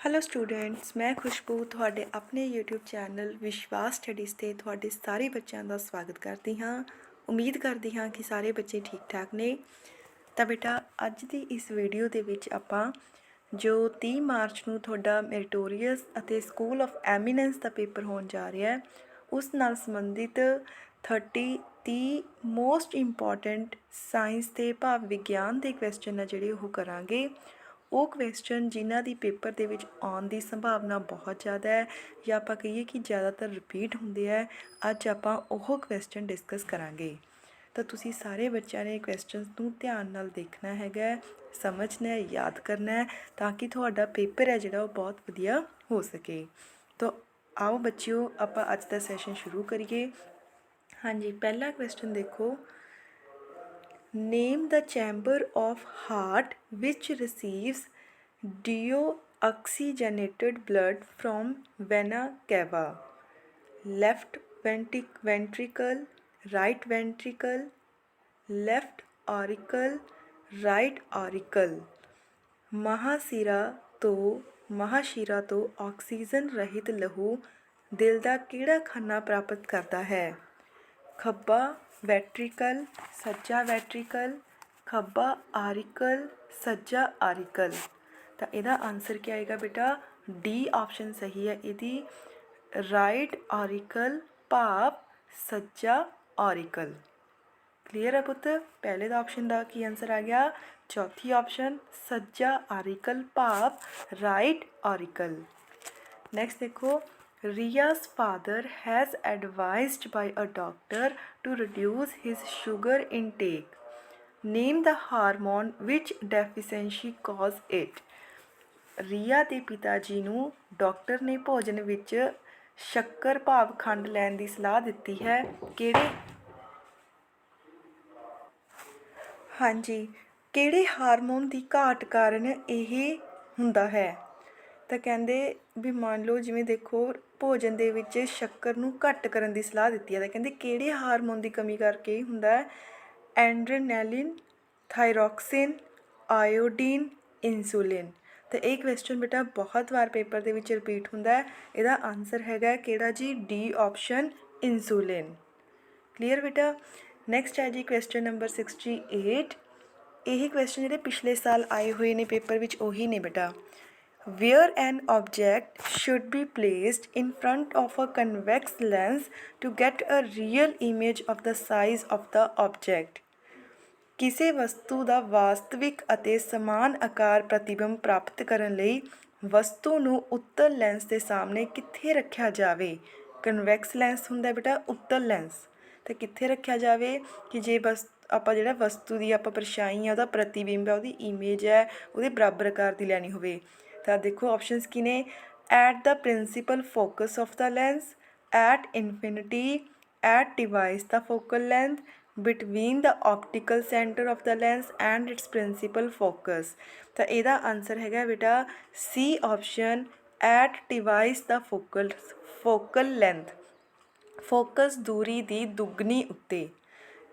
Hello students ਮੈਂ ਖੁਸ਼ਬੂ ਤੁਹਾਡੇ ਆਪਣੇ YouTube ਚੈਨਲ ਵਿਸ਼ਵਾਸ ਸਟੱਡੀਜ਼ ਤੇ ਤੁਹਾਡੇ ਸਾਰੇ ਬੱਚਿਆਂ ਦਾ ਸਵਾਗਤ ਕਰਦੀ ਹਾਂ। ਉਮੀਦ ਕਰਦੀ ਹਾਂ ਕਿ ਸਾਰੇ ਬੱਚੇ ਠੀਕ ਠਾਕ ਨੇ। ਤਾਂ ਬੇਟਾ, ਅੱਜ ਦੀ ਇਸ ਵੀਡੀਓ ਦੇ ਵਿੱਚ ਆਪਾਂ ਜੋ 30 ਮਾਰਚ ਨੂੰ ਤੁਹਾਡਾ ਮੈਰੀਟੋਰੀਅਸ ਅਤੇ ਸਕੂਲ ਆਫ ਐਮੀਨੈਂਸ ਦਾ ਪੇਪਰ ਹੋਣ ਜਾ ਰਿਹਾ ਹੈ, ਉਸ ਨਾਲ ਸੰਬੰਧਿਤ 30 30 ਮੋਸਟ ਇੰਪੋਰਟੈਂਟ ਸਾਇੰਸ ਤੇ ਭਾਵ ਵਿਗਿਆਨ ਦੇ ਕੁਐਸਚਨ ਆ ਜਿਹੜੇ ਉਹ ਕਰਾਂਗੇ। ਉਹ ਕੁਐਸਚਨ ਜਿਨ੍ਹਾਂ ਦੀ ਪੇਪਰ ਦੇ ਵਿੱਚ ਆਉਣ ਦੀ ਸੰਭਾਵਨਾ ਬਹੁਤ ਜ਼ਿਆਦਾ ਹੈ ਜਾਂ ਆਪਾਂ ਕਹੀਏ ਕਿ ਜ਼ਿਆਦਾਤਰ ਰਿਪੀਟ ਹੁੰਦੇ ਆ ਅੱਜ ਆਪਾਂ ਉਹ ਕੁਐਸਚਨ ਡਿਸਕਸ ਕਰਾਂਗੇ। ਤਾਂ ਤੁਸੀਂ ਸਾਰੇ ਬੱਚਿਆਂ ਨੇ ਕੁਐਸਚਨਸ ਨੂੰ ਧਿਆਨ ਨਾਲ ਦੇਖਣਾ ਹੈਗਾ ਸਮਝਣਾ ਹੈ, ਯਾਦ ਕਰਨਾ ਹੈ ਤਾਂ ਕਿ ਤੁਹਾਡਾ ਪੇਪਰ ਹੈ ਜਿਹੜਾ ਉਹ ਬਹੁਤ ਵਧੀਆ ਹੋ ਸਕੇ। ਤਾਂ ਆਓ ਬੱਚਿਓ, ਆਪਾਂ ਅੱਜ ਦਾ ਸੈਸ਼ਨ ਸ਼ੁਰੂ ਕਰੀਏ। ਹਾਂਜੀ, ਪਹਿਲਾ ਕੁਐਸਚਨ ਦੇਖੋ। Name the chamber of heart which receives deoxygenated blood from vena cava. Left ventric- ventricle, right ventricle, left auricle, right auricle. ਮਹਾਸਿਰਾ ਤੋਂ ਮਹਾਸ਼ਿਰਾ ਤੋਂ ਆਕਸੀਜਨ ਰਹਿਤ ਲਹੂ ਦਿਲ ਦਾ ਕਿਹੜਾ ਖਾਨਾ ਪ੍ਰਾਪਤ ਕਰਦਾ ਹੈ ਖੱਬਾ ਵੈਟਰੀਕਲ, ਸੱਜਾ ਵੈਟਰੀਕਲ, ਖੱਬਾ ਆਰਿਕਲ, ਸੱਜਾ ਆਰਿਕਲ। ਤਾਂ ਇਹਦਾ ਆਨਸਰ ਕੀ ਆਏਗਾ ਬੇਟਾ? ਡੀ ਆਪਸ਼ਨ ਸਹੀ ਹੈ ਇਹਦੀ। ਰਾਈਟ ਆਰਿਕਲ ਭਾਵ ਸੱਜਾ ਆਰਿਕਲ ਕਲੀਅਰ ਹੈ ਪੁੱਤ? ਪਹਿਲੇ ਦਾ ਆਪਸ਼ਨ ਦਾ ਕੀ ਆਨਸਰ ਆ ਗਿਆ? ਚੌਥੀ ਆਪਸ਼ਨ ਸੱਜਾ ਆਰਿਕਲ ਭਾਵ ਰਾਈਟ ਆਰਿਕਲ ਨੈਕਸਟ ਦੇਖੋ Ria's father has advised by a doctor to reduce his sugar intake. Name the hormone which deficiency cause it. ਰੀਆ ਦੇ ਪਿਤਾ ਜੀ ਨੂੰ ਡਾਕਟਰ ਨੇ ਭੋਜਨ ਵਿੱਚ ਸ਼ੱਕਰ ਭਾਵ ਖੰਡ ਲੈਣ ਦੀ ਸਲਾਹ ਦਿੱਤੀ ਹੈ ਕਿਹੜੇ ਹਾਂਜੀ ਕਿਹੜੇ ਹਾਰਮੋਨ ਦੀ ਘਾਟ ਕਾਰਨ ਇਹ ਹੁੰਦਾ ਹੈ ਤਾਂ ਕਹਿੰਦੇ ਵੀ ਮੰਨ ਲਓ ਜਿਵੇਂ ਦੇਖੋ ਭੋਜਨ ਦੇ ਵਿੱਚ ਸ਼ੱਕਰ ਨੂੰ ਘੱਟ ਕਰਨ ਦੀ ਸਲਾਹ ਦਿੱਤੀ ਹੈ। ਤਾਂ ਕਹਿੰਦੇ, ਕਿਹੜੇ ਹਾਰਮੋਨ ਦੀ ਕਮੀ ਕਰਕੇ ਹੁੰਦਾ ਹੈ? Adrenaline thyroxine iodine, insulin. ਤੇ ਇਹ ਕੁਐਸਚਨ ਬੇਟਾ ਬਹੁਤ ਵਾਰ ਪੇਪਰ ਦੇ ਵਿੱਚ ਰਿਪੀਟ ਹੁੰਦਾ ਹੈ। ਇਹਦਾ ਆਨਸਰ ਹੈਗਾ ਕਿਹੜਾ ਜੀ? D option insulin. ਕਲੀਅਰ ਬੇਟਾ? ਨੈਕਸਟ ਹੈ ਜੀ ਕੁਐਸਚਨ ਨੰਬਰ 68 ਇਹ ਕੁਐਸਚਨ ਜਿਹੜੇ ਪਿਛਲੇ ਸਾਲ ਆਏ ਹੋਏ ਨੇ ਪੇਪਰ ਵਿੱਚ, ਉਹੀ ਨੇ ਬੇਟਾ। Where an object should be placed in front of a convex lens to get a real image of the size of the object. ਕਿਸੇ ਵਸਤੂ ਦਾ ਵਾਸਤਵਿਕ ਅਤੇ ਸਮਾਨ ਆਕਾਰ ਪ੍ਰਤੀਬਿੰਬ ਪ੍ਰਾਪਤ ਕਰਨ ਲਈ ਵਸਤੂ ਨੂੰ ਉੱਤਲ ਲੈਂਸ ਦੇ ਸਾਹਮਣੇ ਕਿੱਥੇ ਰੱਖਿਆ ਜਾਵੇ? ਕਨਵੈਕਸ ਲੈਂਸ ਹੁੰਦਾ ਬੇਟਾ ਉੱਤਲ ਲੈਂਸ ਤੇ ਕਿੱਥੇ ਰੱਖਿਆ ਜਾਵੇ? ਕਿ ਜੇ ਬਸ ਆਪਾਂ ਜਿਹੜਾ ਵਸਤੂ ਦੀ ਆਪਾਂ ਪਰਛਾਈ ਆ, ਉਹਦਾ ਪ੍ਰਤੀਬਿੰਬ ਹੈ ਉਹਦੀ ਇਮੇਜ ਹੈ, ਉਹਦੇ ਬਰਾਬਰ ਆਕਾਰ ਦੀ ਲੈਣੀ ਹੋਵੇ। ਤਾਂ ਦੇਖੋ ਆਪਸ਼ਨਸ ਕੀ ਨੇ at the principal focus of the lens at infinity at twice the focal length between the optical center of the lens and its principal focus ਤਾਂ ਇਹਦਾ ਆਨਸਰ ਹੈਗਾ ਬੇਟਾ C ਆਪਸ਼ਨ at device ਦਾ focal focal length ਫੋਕਸ ਦੂਰੀ ਦੀ ਦੁੱਗਣੀ ਉੱਤੇ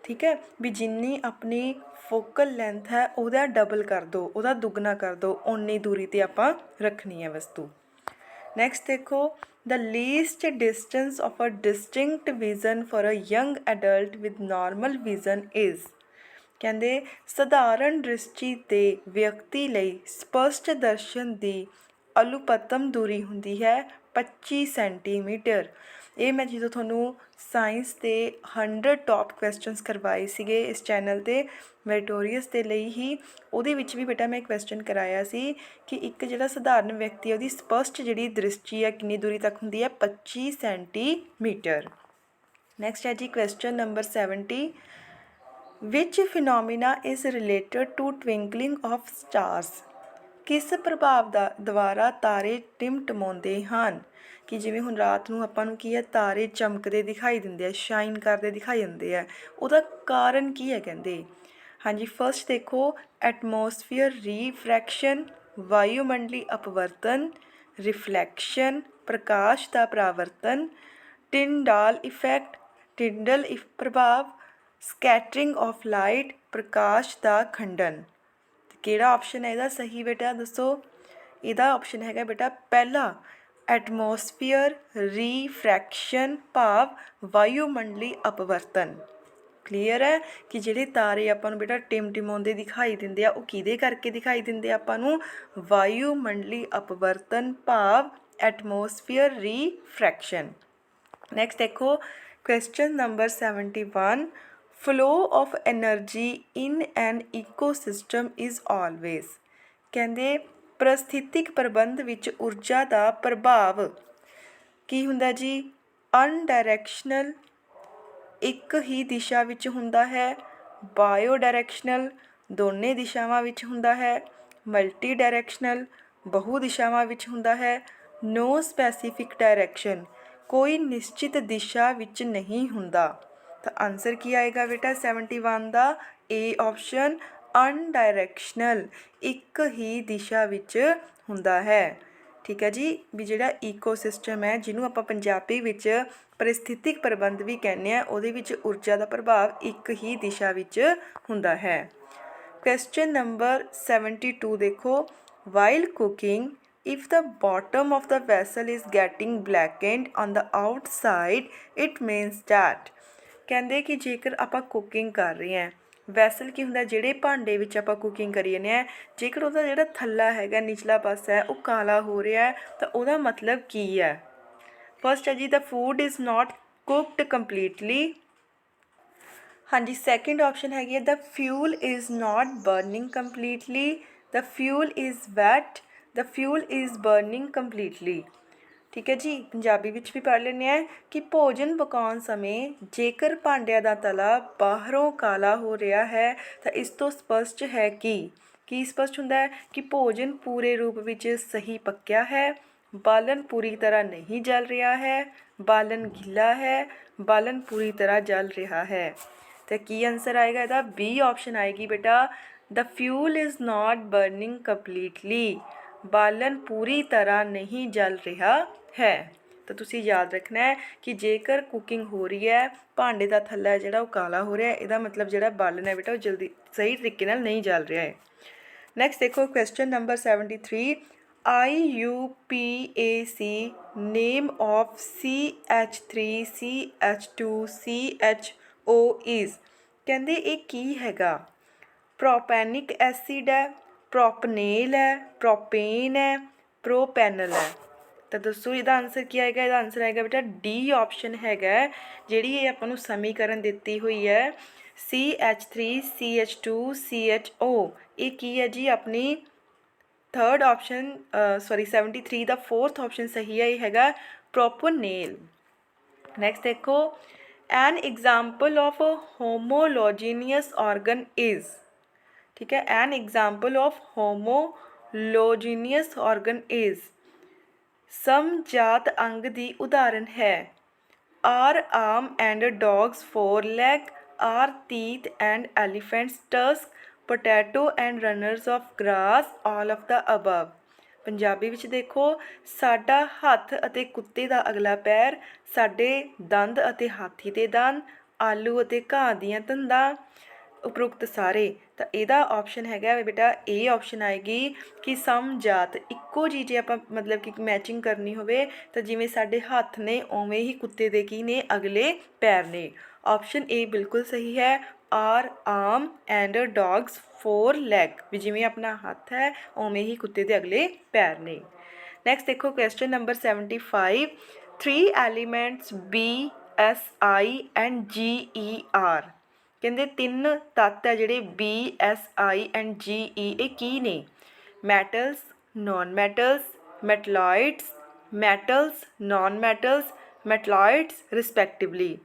ਠੀਕ ਹੈ? ਵੀ ਜਿੰਨੀ ਆਪਣੀ ਫੋਕਲ ਲੈਂਥ ਹੈ, ਉਹਦਾ ਡਬਲ ਕਰ ਦਿਓ ਉਹਦਾ ਦੁੱਗਣਾ ਕਰ ਦਿਓ ਓਨੀ ਦੂਰੀ ਤੇ ਆਪਾਂ ਰੱਖਣੀ ਹੈ ਵਸਤੂ। ਨੈਕਸਟ ਦੇਖੋ the least distance of a distinct vision for a young adult with normal vision is ਕਹਿੰਦੇ, ਸਧਾਰਨ ਦ੍ਰਿਸ਼ਟੀ 'ਤੇ ਵਿਅਕਤੀ ਲਈ ਸਪਸ਼ਟ ਦਰਸ਼ਨ ਦੀ ਅਲੁਪਤਮ ਦੂਰੀ ਹੁੰਦੀ ਹੈ 25 ਸੈਂਟੀਮੀਟਰ। ਇਹ ਮੈਂ ਜਦੋਂ ਤੁਹਾਨੂੰ ਸਾਇੰਸ ਦੇ 100 ਟੌਪ ਕੁਐਸਚਨਸ ਕਰਵਾਏ ਸੀਗੇ ਇਸ ਚੈਨਲ ਤੇ ਮੈਰੀਟੋਰੀਅਸ ਦੇ ਲਈ ਹੀ, ਉਹਦੇ ਵਿੱਚ ਵੀ ਬੇਟਾ ਮੈਂ ਕੁਐਸਚਨ ਕਰਾਇਆ ਸੀ ਕਿ ਇੱਕ ਜਿਹੜਾ ਸਧਾਰਨ ਵਿਅਕਤੀ ਹੈ, ਉਹਦੀ ਸਪਸ਼ਟ ਜਿਹੜੀ ਦ੍ਰਿਸ਼ਟੀ ਹੈ, ਕਿੰਨੀ ਦੂਰੀ ਤੱਕ ਹੁੰਦੀ ਹੈ? 25 ਸੈਂਟੀਮੀਟਰ। ਨੈਕਸਟ ਹੈ ਜੀ question number 70 which phenomena is related to twinkling of stars? ਕਿਸ ਪ੍ਰਭਾਵ ਦਾ ਦੁਆਰਾ ਤਾਰੇ ਟਿਮਟਮਾਉਂਦੇ ਹਨ? ਕਿ ਜਿਵੇਂ ਹੁਣ ਰਾਤ ਨੂੰ ਆਪਾਂ ਨੂੰ ਕੀ ਹੈ, ਤਾਰੇ ਚਮਕਦੇ ਦਿਖਾਈ ਦਿੰਦੇ ਆ, ਸ਼ਾਈਨ ਕਰਦੇ ਦਿਖਾਈ ਦਿੰਦੇ ਆ, ਉਹਦਾ ਕਾਰਨ ਕੀ ਹੈ ਕਹਿੰਦੇ? ਹਾਂਜੀ ਫਰਸਟ ਦੇਖੋ, ਐਟਮੋਸਫੀਅਰ ਰੀਫਰੈਕਸ਼ਨ, ਵਾਯੂਮੰਡਲੀ ਅਪਵਰਤਨ, ਰਿਫਲੈਕਸ਼ਨ, ਪ੍ਰਕਾਸ਼ ਦਾ ਪ੍ਰਾਵਰਤਨ, ਟਿੰਡਾਲ ਇਫੈਕਟ, ਟਿੰਡਲ ਇਫ ਪ੍ਰਭਾਵ ਸਕੈਟਰਿੰਗ ਆਫ ਲਾਈਟ, ਪ੍ਰਕਾਸ਼ ਦਾ ਖੰਡਨ। ਕਿਹੜਾ ਆਪਸ਼ਨ ਹੈ ਇਹਦਾ ਸਹੀ ਬੇਟਾ, ਦੱਸੋ। ਇਹਦਾ ਆਪਸ਼ਨ ਹੈਗਾ ਬੇਟਾ ਪਹਿਲਾ ਐਟਮੋਸਫੀਅਰ ਰੀਫ੍ਰੈਕਸ਼ਨ ਭਾਵ ਵਾਯੂਮੰਡਲੀ ਅਪਵਰਤਨ। ਕਲੀਅਰ ਹੈ ਕਿ ਜਿਹੜੇ ਤਾਰੇ ਆਪਾਂ ਨੂੰ ਬੇਟਾ ਟਿਮਟਿਮਾਉਂਦੇ ਦਿਖਾਈ ਦਿੰਦੇ ਆ, ਉਹ ਕਿਹਦੇ ਕਰਕੇ ਦਿਖਾਈ ਦਿੰਦੇ ਆ ਆਪਾਂ ਨੂੰ? ਵਾਯੂਮੰਡਲੀ ਅਪਵਰਤਨ ਭਾਵ ਐਟਮੋਸਫੀਅਰ ਰੀਫ੍ਰੈਕਸ਼ਨ ਨੈਕਸਟ ਦੇਖੋ question number 71 flow of energy in an ecosystem is always ਕਹਿੰਦੇ, ਪ੍ਰਸਥਿਤਿਕ ਪ੍ਰਬੰਧ ਵਿੱਚ ਊਰਜਾ ਦਾ ਪ੍ਰਭਾਵ। ਕੀ ਹੁੰਦਾ ਜੀ? ਅਨਡਾਇਰੈਕਸ਼ਨਲ ਇੱਕ ਹੀ ਦਿਸ਼ਾ ਵਿੱਚ ਹੁੰਦਾ ਹੈ ਬਾਇਓ ਡਾਇਰੈਕਸ਼ਨਲ ਦੋਨੇ ਦਿਸ਼ਾਵਾਂ ਵਿੱਚ ਹੁੰਦਾ ਹੈ ਮਲਟੀ ਡਾਇਰੈਕਸ਼ਨਲ ਬਹੁ ਦਿਸ਼ਾਵਾਂ ਵਿੱਚ ਹੁੰਦਾ ਹੈ ਨੋ ਸਪੈਸੀਫਿਕ ਡਾਇਰੈਕਸ਼ਨ ਕੋਈ ਨਿਸ਼ਚਿਤ ਦਿਸ਼ਾ ਵਿੱਚ ਨਹੀਂ ਹੁੰਦਾ। ਤਾਂ ਆਨਸਰ ਕੀ ਆਏਗਾ ਬੇਟਾ? 71 ਦਾ ਏ ਆਪਸ਼ਨ ਅਨਡਾਇਰੈਕਸ਼ਨਲ ਇੱਕ ਹੀ ਦਿਸ਼ਾ ਵਿੱਚ ਹੁੰਦਾ ਹੈ। ਠੀਕ ਹੈ ਜੀ? ਵੀ ਜਿਹੜਾ ਈਕੋਸਿਸਟਮ ਹੈ, ਜਿਹਨੂੰ ਆਪਾਂ ਪੰਜਾਬੀ ਵਿੱਚ ਪਰਿਸਥਿਤਿਕ ਪ੍ਰਬੰਧ ਵੀ ਕਹਿੰਦੇ ਆ ਉਹਦੇ ਵਿੱਚ ਊਰਜਾ ਦਾ ਪ੍ਰਭਾਵ ਇੱਕ ਹੀ ਦਿਸ਼ਾ ਵਿੱਚ ਹੁੰਦਾ ਹੈ। ਕੁਐਸਚਨ ਨੰਬਰ 72 ਦੇਖੋ। While cooking if the bottom of the vessel is getting blackened on the outside, it means that ਕਹਿੰਦੇ ਕਿ ਜੇਕਰ ਆਪਾਂ ਕੁਕਿੰਗ ਕਰ ਰਹੇ ਹਾਂ ਵੈਸਲ ਕੀ ਹੁੰਦਾ, ਜਿਹੜੇ ਭਾਂਡੇ ਵਿੱਚ ਆਪਾਂ ਕੁਕਿੰਗ ਕਰੀ ਜਾਂਦੇ ਆ ਜੇਕਰ ਉਹਦਾ ਜਿਹੜਾ ਥੱਲਾ ਹੈਗਾ, ਨਿਚਲਾ ਪਾਸਾ ਹੈ, ਉਹ ਕਾਲਾ ਹੋ ਰਿਹਾ ਹੈ, ਤਾਂ ਉਹਦਾ ਮਤਲਬ ਕੀ ਹੈ? ਫਸਟ ਹੈ ਜੀ the food is not cooked completely ਹਾਂਜੀ ਸੈਕਿੰਡ ਆਪਸ਼ਨ ਹੈਗੀ ਹੈ the fuel is not burning completely the fuel is wet the fuel is burning completely ਠੀਕ ਹੈ ਜੀ, ਪੰਜਾਬੀ ਵਿੱਚ ਵੀ ਪੜ੍ਹ ਲੈਂਦੇ ਆ ਕਿ ਭੋਜਨ ਪਕਾਉਣ ਸਮੇਂ ਜੇਕਰ ਭਾਂਡਿਆਂ ਦਾ ਤਲਾ ਬਾਹਰੋਂ ਕਾਲਾ ਹੋ ਰਿਹਾ ਹੈ ਤਾਂ ਇਸ ਤੋਂ ਸਪਸ਼ਟ ਹੈ ਕਿ, ਕੀ ਸਪਸ਼ਟ ਹੁੰਦਾ ਹੈ ਕਿ ਭੋਜਨ ਪੂਰੇ ਰੂਪ ਵਿੱਚ ਸਹੀ ਪੱਕਿਆ ਹੈ, ਬਾਲਣ ਪੂਰੀ ਤਰ੍ਹਾਂ ਨਹੀਂ ਜਲ ਰਿਹਾ ਹੈ, ਬਾਲਣ ਗਿੱਲਾ ਹੈ, ਬਾਲਣ ਪੂਰੀ ਤਰ੍ਹਾਂ ਜਲ ਰਿਹਾ ਹੈ। ਤੇ ਕੀ ਆਨਸਰ ਆਏਗਾ ਇਹਦਾ? ਬੀ ਆਪਸ਼ਨ ਆਏਗੀ ਬੇਟਾ the fuel is not burning completely ਬਾਲਣ ਪੂਰੀ ਤਰ੍ਹਾਂ ਨਹੀਂ ਜਲ ਰਿਹਾ ਹੈ। ਤਾਂ ਤੁਸੀਂ ਯਾਦ ਰੱਖਣਾ ਹੈ ਕਿ ਜੇਕਰ ਕੁਕਿੰਗ ਹੋ ਰਹੀ ਹੈ, ਭਾਂਡੇ ਦਾ ਥੱਲਾ ਜਿਹੜਾ ਉਹ ਕਾਲਾ ਹੋ ਰਿਹਾ ਹੈ, ਇਹਦਾ ਮਤਲਬ ਜਿਹੜਾ ਬਾਲਣ ਹੈ ਬੇਟਾ ਉਹ ਜਲਦੀ ਸਹੀ ਤਰੀਕੇ ਨਾਲ ਨਹੀਂ ਜਲ ਰਿਹਾ ਹੈ। ਨੈਕਸਟ ਦੇਖੋ question number 73 I U P A C, name of CH3CH2CHO is ਕਹਿੰਦੇ ਇਹ ਕੀ ਹੈਗਾ? ਪ੍ਰੋਪੈਨਿਕ ਐਸਿਡ ਹੈ। ਪ੍ਰੋਪਨੇਲ ਹੈ, ਪ੍ਰੋਪੇਨ ਹੈ, ਪ੍ਰੋਪੈਨਲ ਹੈ। ਤਾਂ ਦੱਸੋ ਇਹਦਾ ਆਨਸਰ ਕੀ ਆਏਗਾ? ਇਹਦਾ ਆਨਸਰ ਆਏਗਾ ਬੇਟਾ ਡੀ ਆਪਸ਼ਨ ਹੈਗਾ ਜਿਹੜੀ ਇਹ ਆਪਾਂ ਨੂੰ ਸਮੀਕਰਨ ਦਿੱਤੀ ਹੋਈ ਹੈ CH3CH2CHO ਇਹ ਕੀ ਹੈ ਜੀ? ਆਪਣੀ ਥਰਡ ਆਪਸ਼ਨ ਸੌਰੀ 73 ਦਾ ਫੋਰਥ ਆਪਸ਼ਨ ਸਹੀ ਹੈ, ਇਹ ਹੈਗਾ ਪ੍ਰੋਪੋਨੇਲ। ਨੈਕਸਟ ਦੇਖੋ an example of homologous organ is ਠੀਕ ਹੈ an example of homologous organ is ਸਮਜਾਤ ਅੰਗ ਦੀ ਉਦਾਹਰਣ ਹੈ। Are arm and dogs fore leg are teeth and elephants, tusk, potato and runners of grass all of the above Punjabi ਵਿੱਚ ਦੇਖੋ, ਸਾਡਾ ਹੱਥ ਅਤੇ ਕੁੱਤੇ ਦਾ ਅਗਲਾ ਪੈਰ, ਸਾਡੇ ਦੰਦ ਅਤੇ ਹਾਥੀ ਦੇ ਦੰਦ, ਆਲੂ ਅਤੇ ਘਾਹ ਦੀਆਂ ਤੰਦਾਂ ਉਪਰੋਕਤ ਸਾਰੇ, ਤਾਂ ਇਹਦਾ ਆਪਸ਼ਨ ਹੈਗਾ ਵੀ ਬੇਟਾ ਇਹ ਆਪਸ਼ਨ ਆਏਗੀ ਕਿ ਸਮਜਾਤ ਇੱਕੋ ਜੀ ਜੇ ਆਪਾਂ ਮਤਲਬ ਕਿ ਮੈਚਿੰਗ ਕਰਨੀ ਹੋਵੇ, ਤਾਂ ਜਿਵੇਂ ਸਾਡੇ ਹੱਥ ਨੇ, ਉਵੇਂ ਹੀ ਕੁੱਤੇ ਦੇ ਕੀ ਨੇ, ਅਗਲੇ ਪੈਰ ਨੇ। ਆਪਸ਼ਨ ਏ ਬਿਲਕੁਲ ਸਹੀ ਹੈ are arm and dogs fore leg ਵੀ ਜਿਵੇਂ ਆਪਣਾ ਹੱਥ ਹੈ, ਉਵੇਂ ਹੀ ਕੁੱਤੇ ਦੇ ਅਗਲੇ ਪੈਰ ਨੇ। ਨੈਕਸਟ ਦੇਖੋ question number 75 three elements B S I and G E are ਕਹਿੰਦੇ ਤਿੰਨ ਤੱਤ ਹੈ ਜਿਹੜੇ B S I and G ਈ ਇਹ ਕੀ ਨੇ? Metals non metals metalloids metals non metals metalloids respectively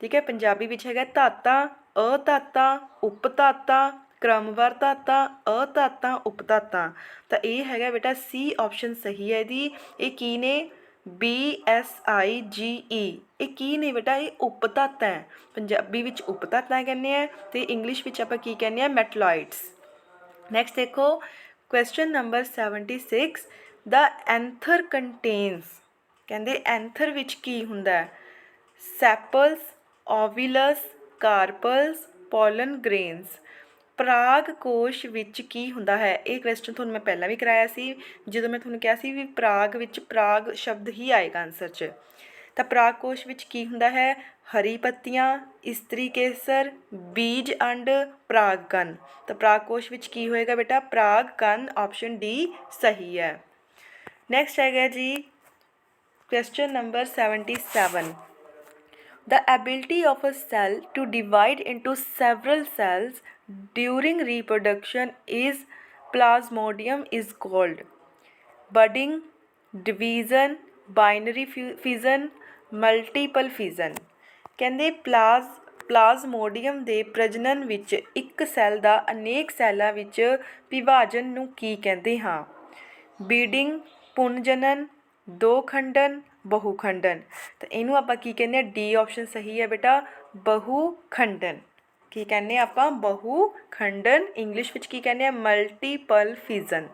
ਠੀਕ ਹੈ, ਪੰਜਾਬੀ ਵਿੱਚ ਹੈਗਾ ਧਾਤਾਂ, ਅਧਾਤਾਂ, ਉਪਧਾਤਾਂ, ਕ੍ਰਮਵਾਰ ਧਾਤਾਂ, ਅਧਾਤਾਂ, ਉਪਧਾਤਾਂ। ਤਾਂ ਇਹ ਹੈਗਾ ਬੇਟਾ ਸੀ ਆਪਸ਼ਨ ਸਹੀ ਹੈ ਇਹਦੀ। ਇਹ ਕੀ ਨੇ? ਬੀ ਐਸ ਆਈ ਜੀ ਈ ਇਹ ਕੀ ਨੇ ਬੇਟਾ? ਇਹ ਉਪਧਾਤਾਂ ਹੈ। ਪੰਜਾਬੀ ਵਿੱਚ ਉਪਧਾਤਾਂ ਕਹਿੰਦੇ ਆ ਤੇ ਇੰਗਲਿਸ਼ ਵਿੱਚ ਆਪਾਂ ਕੀ ਕਹਿੰਦੇ ਆ? ਮੈਟਲੋਇਡਸ ਨੈਕਸਟ ਦੇਖੋ ਕੁਐਸਚਨ ਨੰਬਰ 76 ਦਾ ਐਂਥਰ ਕੰਟੇਨਸ ਕਹਿੰਦੇ ਐਂਥਰ ਵਿੱਚ ਕੀ ਹੁੰਦਾ ਹੈ? ਸੈਪਲਸ ਓਵਿਲਸ ਕਾਰਪਲਸ ਪੋਲਨ ਗ੍ਰੇਨਸ ਪਰਾਗ ਕੋਸ਼ ਵਿੱਚ ਕੀ ਹੁੰਦਾ ਹੈ? ਇਹ ਕੁਐਸਚਨ ਤੁਹਾਨੂੰ ਮੈਂ ਪਹਿਲਾਂ ਵੀ ਕਰਾਇਆ ਸੀ। ਜਦੋਂ ਮੈਂ ਤੁਹਾਨੂੰ ਕਿਹਾ ਸੀ ਵੀ ਪਰਾਗ ਵਿੱਚ ਪਰਾਗ ਸ਼ਬਦ ਹੀ ਆਏਗਾ ਆਨਸਰ 'ਚ, ਤਾਂ ਪਰਾਗ ਕੋਸ਼ ਵਿੱਚ ਕੀ ਹੁੰਦਾ ਹੈ? ਹਰੀ ਪੱਤੀਆਂ, ਇਸਤਰੀ ਕੇਸਰ, ਬੀਜ ਅੰਡ ਪਰਾਗਕਣ ਤਾਂ ਪਰਾਗ ਕੋਸ਼ ਵਿੱਚ ਕੀ ਹੋਏਗਾ ਬੇਟਾ? ਪਰਾਗਕਣ ਆਪਸ਼ਨ ਡੀ ਸਹੀ ਹੈ। ਨੈਕਸਟ ਹੈਗਾ ਜੀ, question number 77 the ability of a cell to divide into several cells during reproduction is plasmodium is called budding division binary fu- fission multiple fission ਕਹਿੰਦੇ ਪਲਾਜ਼ ਪਲਾਜ਼ਮੋਡੀਅਮ ਦੇ ਪ੍ਰਜਨਨ ਵਿੱਚ ਇੱਕ ਸੈੱਲ ਦਾ ਅਨੇਕ ਸੈੱਲਾਂ ਵਿੱਚ ਵਿਭਾਜਨ ਨੂੰ ਕੀ ਕਹਿੰਦੇ ਹਾਂ ਬੀਡਿੰਗ ਪੁਨਜਨਨ ਦੋ ਖੰਡਨ ਬਹੁ ਖੰਡਨ ਤਾਂ ਇਹਨੂੰ ਆਪਾਂ ਕੀ ਕਹਿੰਦੇ ਆ ਡੀ ਆਪਸ਼ਨ ਸਹੀ ਹੈ ਬੇਟਾ ਬਹੁ ਖੰਡਨ ਕੀ ਕਹਿੰਦੇ ਆ ਆਪਾਂ? ਬਹੁ ਖੰਡਨ ਇੰਗਲਿਸ਼ ਵਿੱਚ ਕੀ ਕਹਿੰਦੇ ਆ ਮਲਟੀਪਲ ਫਿਜ਼ਨ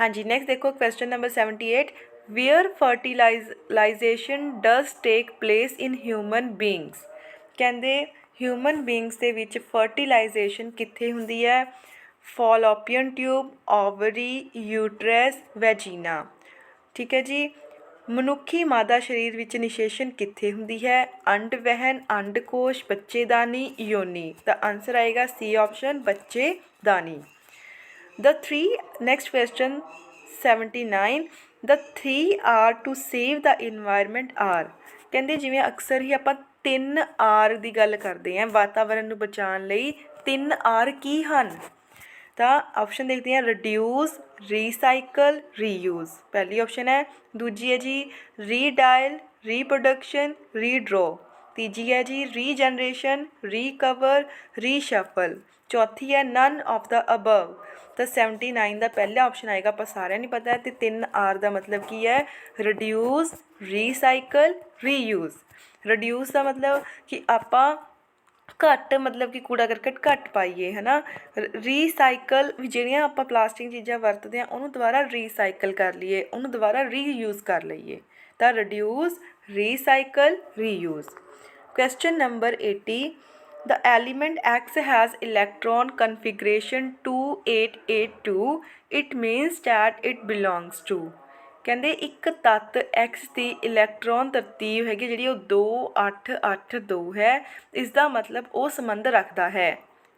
ਹਾਂਜੀ ਨੈਕਸਟ ਦੇਖੋ question number 78 where fertilization does take place in human beings ਕਹਿੰਦੇ ਹਿਊਮਨ ਬੀਇੰਗਸ ਦੇ ਵਿੱਚ ਫਰਟੀਲਾਈਜੇਸ਼ਨ ਕਿੱਥੇ ਹੁੰਦੀ ਹੈ? Fallopian tube ovary uterus vagina ਠੀਕ ਹੈ ਜੀ? ਮਨੁੱਖੀ ਮਾਦਾ ਸਰੀਰ ਵਿੱਚ ਨਿਸ਼ੇਸ਼ਨ ਕਿੱਥੇ ਹੁੰਦੀ ਹੈ? ਅੰਡ ਵਹਿਨ ਅੰਡਕੋਸ਼ ਬੱਚੇਦਾਨੀ ਯੋਨੀ। ਤਾਂ ਆਨਸਰ ਆਏਗਾ ਸੀ ਆਪਸ਼ਨ ਬੱਚੇਦਾਨੀ The three, next question 79 the three R to save the environment R ਕਹਿੰਦੇ ਜਿਵੇਂ ਅਕਸਰ ਹੀ ਆਪਾਂ ਤਿੰਨ ਆਰ ਦੀ ਗੱਲ ਕਰਦੇ ਹਾਂ ਵਾਤਾਵਰਣ ਨੂੰ ਬਚਾਉਣ ਲਈ ਤਿੰਨ ਆਰ ਕੀ ਹਨ? ਤਾਂ ਆਪਸ਼ਨ ਦੇਖਦੇ ਹਾਂ ਰਿਡਿਊਸ ਰੀਸਾਈਕਲ ਰੀਯੂਜ਼ ਪਹਿਲੀ ਆਪਸ਼ਨ ਹੈ ਦੂਜੀ ਹੈ ਜੀ ਰੀਡਾਇਲ ਰੀਪਰੋਡਕਸ਼ਨ ਰੀਡਰੋ ਤੀਜੀ ਹੈ ਜੀ ਰੀਜਨਰੇਸ਼ਨ ਰੀਕਵਰ ਰੀਸ਼ਫਲ ਚੌਥੀ ਹੈ ਨਨ ਆਫ ਦਾ ਅਬਵ ਤਾਂ 79 ਦਾ ਪਹਿਲਾ ਆਪਸ਼ਨ ਆਏਗਾ ਆਪਾਂ ਸਾਰਿਆਂ ਨੂੰ ਪਤਾ ਹੈ ਤੇ 3 ਆਰ ਦਾ ਮਤਲਬ ਕੀ ਹੈ ਰਿਡਿਊਸ ਰੀਸਾਈਕਲ ਰੀਯੂਜ਼ ਰਿਡਿਊਸ ਦਾ ਮਤਲਬ ਕਿ ਆਪਾਂ ਘੱਟ, ਮਤਲਬ ਕਿ ਕੂੜਾ ਕਰਕਟ ਘੱਟ ਪਾਈਏ ਹੈ ਹਨਾ ਰੀਸਾਈਕਲ ਵੀ ਜਿਹੜੀਆਂ ਆਪਾਂ ਪਲਾਸਟਿਕ ਚੀਜ਼ਾਂ ਵਰਤਦੇ ਆ ਉਹਨੂੰ ਦੁਬਾਰਾ ਰੀਸਾਈਕਲ ਕਰ ਲਈਏ, ਉਹਨੂੰ ਦੁਬਾਰਾ ਰੀਯੂਜ਼ ਕਰ ਲਈਏ। ਤਾਂ reduce recycle reuse question number 80 the element x has electron configuration 2882 it means that it belongs to ਕਹਿੰਦੇ ਇੱਕ ਤੱਤ x ਦੀ ਇਲੈਕਟ੍ਰੋਨ ਤਰਤੀਬ ਹੈਗੀ ਜਿਹੜੀ ਉਹ 2882 ਹੈ ਇਸ ਦਾ ਮਤਲਬ ਉਹ ਸੰਬੰਧ ਰੱਖਦਾ ਹੈ।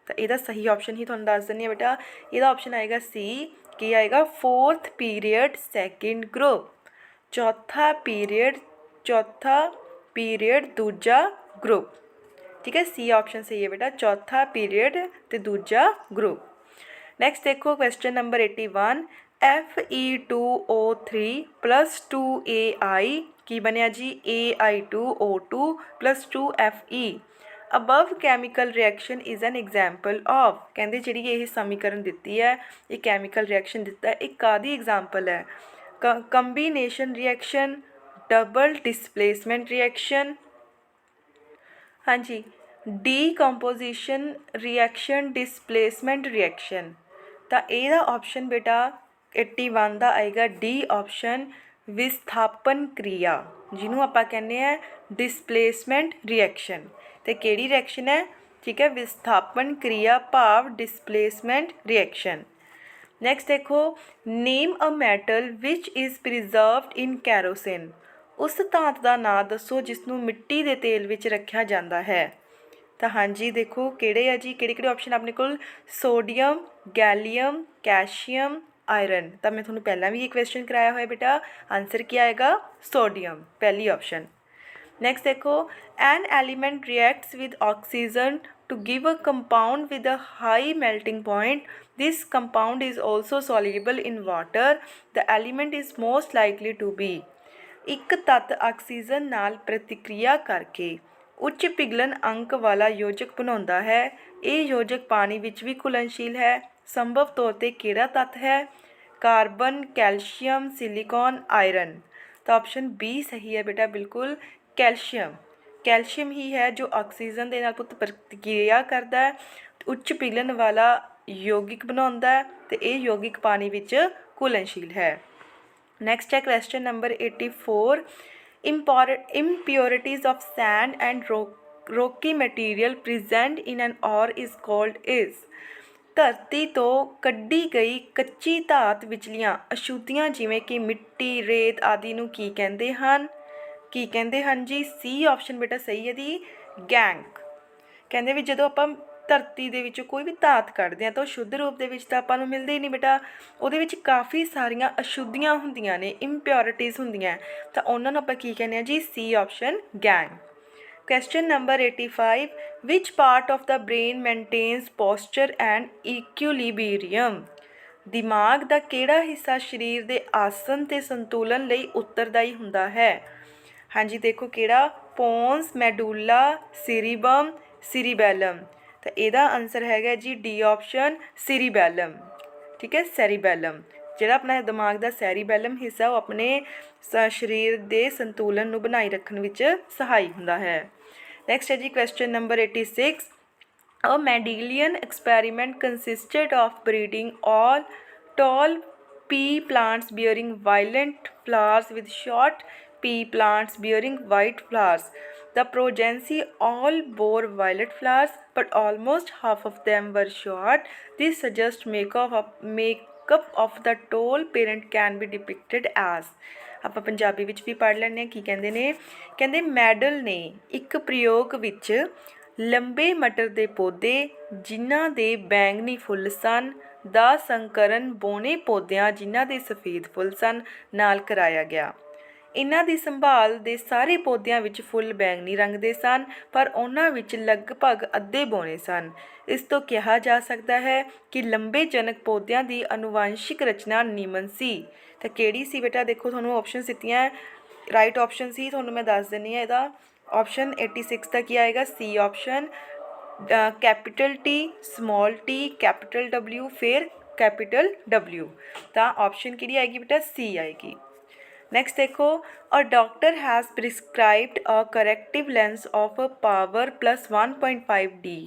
ਤਾਂ ਇਹਦਾ ਸਹੀ ਆਪਸ਼ਨ ਹੀ ਤੁਹਾਨੂੰ ਦੱਸ ਦਿੰਦੀ ਹਾਂ ਬੇਟਾ। ਇਹਦਾ ਆਪਸ਼ਨ ਆਏਗਾ ਸੀ ਕੀ ਆਏਗਾ? 4th ਪੀਰੀਅਡ ਸੈਕਿੰਡ ਗਰੁੱਪ ਚੌਥਾ ਪੀਰੀਅਡ ਚੌਥਾ ਪੀਰੀਅਡ ਦੂਜਾ ਗਰੁੱਪ ਠੀਕ ਹੈ ਸੀ ਆਪਸ਼ਨ ਸਹੀ ਹੈ ਬੇਟਾ। ਚੌਥਾ ਪੀਰੀਅਡ ਤੇ ਦੂਜਾ ਗਰੁੱਪ ਨੈਕਸਟ ਦੇਖੋ ਕੁਐਸਚਨ ਨੰਬਰ 81 Fe2O3 2AI ਕੀ ਬਣਿਆ ਜੀ AI2O2 2Fe above chemical reaction is an example of. ਕਹਿੰਦੇ ਜਿਹੜੀ ਇਹ ਸਮੀਕਰਨ ਦਿੱਤੀ ਹੈ ਇਹ ਕੈਮੀਕਲ ਰਿਐਕਸ਼ਨ ਦਿੱਤਾ ਹੈ ਇਹ ਕਾਦੀ ਐਗਜ਼ਾਮਪਲ ਹੈ combination reaction double displacement reaction ਹਾਂਜੀ ਡੀਕੰਪੋਜੀਸ਼ਨ ਰਿਐਕਸ਼ਨ ਡਿਸਪਲੇਸਮੈਂਟ ਰਿਐਕਸ਼ਨ ਤਾਂ ਇਹਦਾ ਆਪਸ਼ਨ ਬੇਟਾ 81 ਦਾ ਆਏਗਾ ਡੀ ਆਪਸ਼ਨ ਵਿਸਥਾਪਨ ਕ੍ਰਿਆ, ਜਿਹਨੂੰ ਆਪਾਂ ਕਹਿੰਦੇ ਆ ਡਿਸਪਲੇਸਮੈਂਟ ਰਿਐਕਸ਼ਨ ਤੇ ਕਿਹੜੀ ਰਿਐਕਸ਼ਨ ਹੈ? ਠੀਕ ਹੈ, ਵਿਸਥਾਪਨ ਕ੍ਰਿਆ ਭਾਵ ਡਿਸਪਲੇਸਮੈਂਟ ਰਿਐਕਸ਼ਨ ਨੈਕਸਟ ਦੇਖੋ name a metal which is preserved in kerosene ਉਸ ਧਾਤ ਦਾ ਨਾਂ ਦੱਸੋ ਜਿਸ ਨੂੰ ਮਿੱਟੀ ਦੇ ਤੇਲ ਵਿੱਚ ਰੱਖਿਆ ਜਾਂਦਾ ਹੈ। ਤਾਂ ਹਾਂਜੀ, ਦੇਖੋ ਕਿਹੜੇ ਆ ਜੀ? ਕਿਹੜੇ ਕਿਹੜੇ ਆਪਸ਼ਨ ਆਪਣੇ ਕੋਲ? ਸੋਡੀਅਮ ਗੈਲੀਅਮ ਕੈਲਸ਼ੀਅਮ ਆਇਰਨ ਤਾਂ ਮੈਂ ਤੁਹਾਨੂੰ ਪਹਿਲਾਂ ਵੀ ਇਹ ਕੁਐਸਚਨ ਕਰਾਇਆ ਹੋਇਆ ਬੇਟਾ ਆਨਸਰ ਕੀ ਆਏਗਾ ਸੋਡੀਅਮ ਪਹਿਲੀ ਆਪਸ਼ਨ Next देखो an element reacts with oxygen to give a compound with a high melting point. This compound is also soluble in water. The element is most likely to be ਇੱਕ ਤੱਤ oxygen ਨਾਲ ਪ੍ਰਤੀਕ੍ਰਿਆ ਕਰਕੇ ਉੱਚ ਪਿਘਲਨ ਅੰਕ ਵਾਲਾ ਯੋਜਕ ਬਣਾਉਂਦਾ ਹੈ। ਇਹ ਯੋਜਕ ਪਾਣੀ ਵਿੱਚ ਵੀ ਘੁਲਨਸ਼ੀਲ ਹੈ। ਸੰਭਵ ਤੌਰ ਤੇ ਕਿਹੜਾ ਤੱਤ ਹੈ? Carbon, calcium, silicon, iron. ਤਾਂ ਆਪਸ਼ਨ ਬੀ ਸਹੀ ਹੈ ਬੇਟਾ, ਬਿਲਕੁਲ ਕੈਲਸ਼ੀਅਮ। ਕੈਲਸ਼ੀਅਮ ਹੀ ਹੈ ਜੋ ਆਕਸੀਜਨ ਦੇ ਨਾਲ ਪੁੱਤ ਪ੍ਰਤੀਕਿਰਿਆ ਕਰਦਾ ਹੈ। ਉੱਚ ਪਿਘਲਣ ਵਾਲਾ ਯੋਗਿਕ ਬਣਾਉਂਦਾ ਹੈ ਤੇ ਇਹ ਯੋਗਿਕ ਪਾਣੀ ਵਿੱਚ ਘੁਲਣਸ਼ੀਲ ਹੈ। ਨੈਕਸਟ ਹੈ question number 84 impor- impurities of sand and rock rocky material present in an ore is called is. ਧਰਤੀ ਤੋਂ ਕੱਢੀ ਗਈ ਕੱਚੀ ਧਾਤ ਵਿਚਲੀਆਂ ਅਸ਼ੁੱਧੀਆਂ ਜਿਵੇਂ ਕਿ ਮਿੱਟੀ, ਰੇਤ ਆਦਿ ਨੂੰ ਕੀ ਕਹਿੰਦੇ ਹਨ? ਕੀ ਕਹਿੰਦੇ ਹਨ ਜੀ? ਸੀ ਆਪਸ਼ਨ ਬੇਟਾ ਸਹੀ ਹੈ ਦੀ ਗੈਂਗ। ਕਹਿੰਦੇ ਵੀ ਜਦੋਂ ਆਪਾਂ ਧਰਤੀ ਦੇ ਵਿੱਚੋਂ ਕੋਈ ਵੀ ਧਾਤ ਕੱਢਦੇ ਆ ਤਾਂ ਉਹ ਸ਼ੁੱਧ ਰੂਪ ਦੇ ਵਿੱਚ ਤਾਂ ਆਪਾਂ ਨੂੰ ਮਿਲਦੇ ਹੀ ਨਹੀਂ ਬੇਟਾ। ਉਹਦੇ ਵਿੱਚ ਕਾਫੀ ਸਾਰੀਆਂ ਅਸ਼ੁੱਧੀਆਂ ਹੁੰਦੀਆਂ ਨੇ ਇੰਪਿਉਰਿਟੀਜ਼ ਹੁੰਦੀਆਂ। ਤਾਂ ਉਹਨਾਂ ਨੂੰ ਆਪਾਂ ਕੀ ਕਹਿੰਦੇ ਆ ਜੀ? C option gangue Question number 85 Which part of the brain maintains posture and equilibrium? ਦਿਮਾਗ ਦਾ ਕਿਹੜਾ ਹਿੱਸਾ ਸਰੀਰ ਦੇ ਆਸਨ ਤੇ ਸੰਤੁਲਨ ਲਈ ਉੱਤਰਦਾਈ ਹੁੰਦਾ ਹੈ? ਹਾਂਜੀ, ਦੇਖੋ ਕਿਹੜਾ? Pons, medulla, cerebrum, cerebellum. ਤਾਂ ਇਹਦਾ ਆਨਸਰ ਹੈਗਾ ਜੀ ਡੀ ਆਪਸ਼ਨ ਸੈਰੀਬੈਲਮ ਠੀਕ ਹੈ ਸੈਰੀਬੈਲਮ ਜਿਹੜਾ ਆਪਣਾ ਦਿਮਾਗ ਦਾ ਸੈਰੀਬੈਲਮ ਹਿੱਸਾ ਉਹ ਆਪਣੇ ਸਰੀਰ ਦੇ ਸੰਤੁਲਨ ਨੂੰ ਬਣਾਈ ਰੱਖਣ ਵਿੱਚ ਸਹਾਈ ਹੁੰਦਾ ਹੈ ਨੈਕਸਟ ਹੈ ਜੀ question number 86 a Mendelian experiment consisted of breeding all tall pea plants bearing violet flowers with short pea plants bearing white flowers The progeny all bore violet flowers, but almost half of them were short. This suggests makeup of, makeup of the tall parent can be depicted as. ਆਪਾਂ ਪੰਜਾਬੀ ਵਿੱਚ ਵੀ ਪੜ੍ਹ ਲੈਂਦੇ ਹਾਂ ਕੀ ਕਹਿੰਦੇ ਨੇ ਕਹਿੰਦੇ medal ਨੇ ਇੱਕ ਪ੍ਰਯੋਗ ਵਿੱਚ ਲੰਬੇ ਮਟਰ ਦੇ ਪੌਦੇ ਜਿਨ੍ਹਾਂ ਦੇ ਬੈਂਗਨੀ ਫੁੱਲ ਸਨ ਦਾ ਸੰਕਰਨ ਬੋਨੇ ਪੌਦਿਆਂ ਜਿਨ੍ਹਾਂ ਦੇ ਸਫੇਦ ਫੁੱਲ ਸਨ ਨਾਲ ਕਰਾਇਆ ਗਿਆ ਇਹਨਾਂ ਦੀ ਸੰਭਾਲ ਦੇ ਸਾਰੇ ਪੌਦਿਆਂ ਵਿੱਚ ਫੁੱਲ ਬੈਂਗਨੀ ਰੰਗ ਦੇ ਸਨ, ਪਰ ਉਹਨਾਂ ਵਿੱਚ ਲਗਭਗ ਅੱਧੇ ਬੋਨੇ ਸਨ। ਇਸ ਤੋਂ ਕਿਹਾ ਜਾ ਸਕਦਾ ਹੈ ਕਿ ਲੰਬੇ ਜਨਕ ਪੌਦਿਆਂ ਦੀ ਆਨੁਵਾਂਸ਼ਿਕ ਰਚਨਾ ਨੀਮਨ ਸੀ। ਤਾਂ ਕਿਹੜੀ ਸੀ ਬੇਟਾ? ਦੇਖੋ, ਤੁਹਾਨੂੰ ਆਪਸ਼ਨਸ ਦਿੱਤੀਆਂ ਰਾਈਟ ਆਪਸ਼ਨ ਸੀ, ਤੁਹਾਨੂੰ ਮੈਂ ਦੱਸ ਦਿੰਨੀ ਆ ਇਹਦਾ। ਆਪਸ਼ਨ 86 ਦਾ ਕੀ ਆਏਗਾ? C option capital T small T capital W ਫਿਰ ਕੈਪੀਟਲ ਡਬਲਿਊ ਤਾਂ ਆਪਸ਼ਨ ਕਿਹੜੀ ਆਏਗੀ ਬੇਟਾ? ਸੀ ਆਏਗੀ। ਨੈਕਸਟ ਦੇਖੋ a doctor has prescribed a corrective lens of power plus 1.5d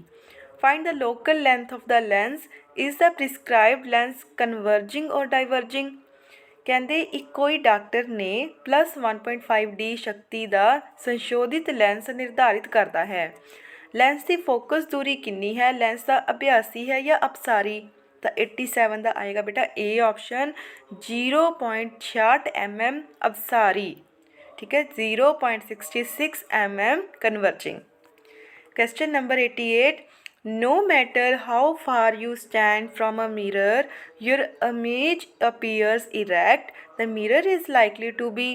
find the local length of the lens is the prescribed lens converging or diverging ਕਹਿੰਦੇ ਇੱਕੋ ਹੀ ਡਾਕਟਰ ਨੇ +1.5D ਸ਼ਕਤੀ ਦਾ ਸੰਸ਼ੋਧਿਤ ਲੈਂਸ ਨਿਰਧਾਰਿਤ ਕਰਦਾ ਹੈ ਲੈਂਸ ਦੀ ਫੋਕਸ ਦੂਰੀ ਕਿੰਨੀ ਹੈ ਲੈਂਸ ਦਾ ਅਭਿਆਸੀ ਹੈ ਜਾਂ ਅਪਸਾਰੀ ਤਾਂ 87 ਦਾ ਆਏਗਾ ਬੇਟਾ A ਆਪਸ਼ਨ 0.66 mm ਅਪਸਾਰੀ ਠੀਕ ਹੈ 0.66 mm ਕਨਵਰਜਿੰਗ Question number 88 No matter how far you stand from a mirror, your image appears erect. The mirror is likely to be